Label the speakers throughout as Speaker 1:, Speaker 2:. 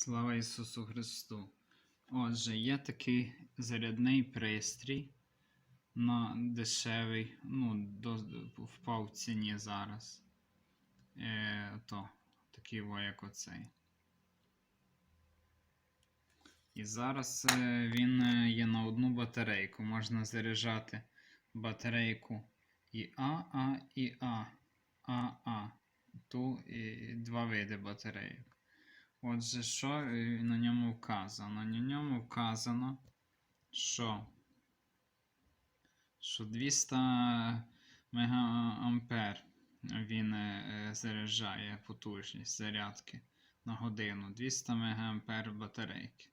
Speaker 1: Слава Ісусу Христу! Отже, є такий зарядний пристрій на дешевий, ну, до, впав в ціні зараз. Е, то, такий во, як оцей. І зараз е, він е, є на одну батарейку. Можна заряджати батарейку і А, А, і А. А, А. Ту і два види батарейок. Отже, що е, на ньому вказано? На ньому вказано, що, що 200 мегаампер він е, заряджає потужність зарядки на годину. 200 мегаампер батарейки.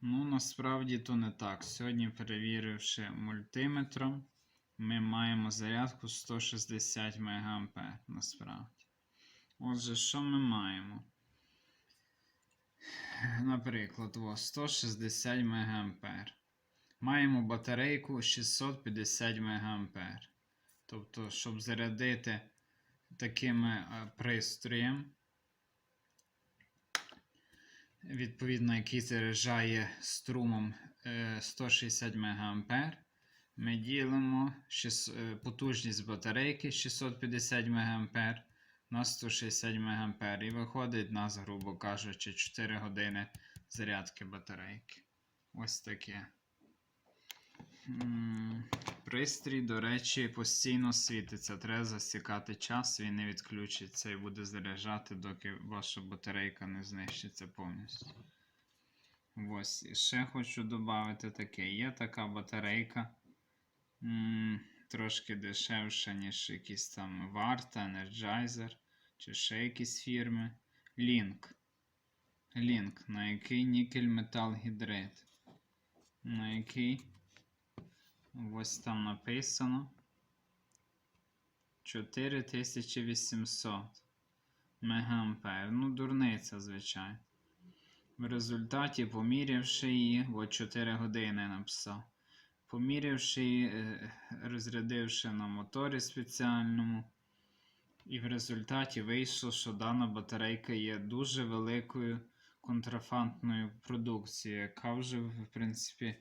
Speaker 1: Ну, насправді то не так. Сьогодні, перевіривши мультиметром, ми маємо зарядку 160 мегаампер насправді. Отже, що ми маємо? Наприклад, о, 160 мА. Маємо батарейку 650 мА. Тобто, щоб зарядити таким е, пристроєм, відповідно, який заряджає струмом е, 160 мА, ми ділимо е, потужність батарейки 650 мА на 160 мА. І виходить нас, грубо кажучи, 4 години зарядки батарейки. Ось таке. Пристрій, до речі, постійно світиться. Треба засікати час, він не відключиться і буде заряджати, доки ваша батарейка не знищиться повністю. Ось, і ще хочу додати таке. Є така батарейка. Трошки дешевша, ніж якісь там Варта, Energizer чи ще якісь фірми. Link. Link, на який нікель метал гідрид. На який ось там написано 4800 мегаампер. Ну, дурниця, звичайно. В результаті, помірявши її, от 4 години написав. Помірявши її, е, розрядивши на моторі спеціальному. І в результаті вийшло, що дана батарейка є дуже великою контрафактною продукцією, яка вже, в принципі,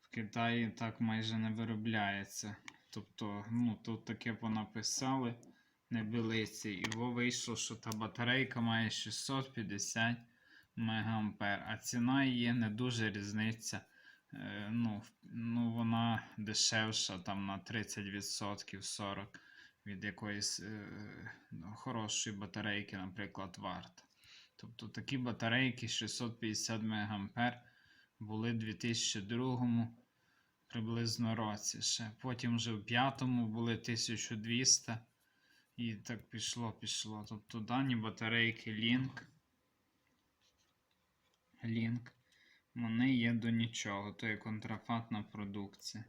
Speaker 1: в Китаї так майже не виробляється. Тобто, ну, тут таке понаписали небилиці, і вийшло, що та батарейка має 650 мА, а ціна її не дуже різниця. Е, ну, ну, дешевша там на 30% 40% від якоїсь е, ну, хорошої батарейки, наприклад, варт. Тобто такі батарейки 650 мА були в 2002 приблизно році ще. Потім вже в п'ятому були 1200 і так пішло, пішло. Тобто дані батарейки Link, Link, вони є до нічого, то є контрафактна продукція.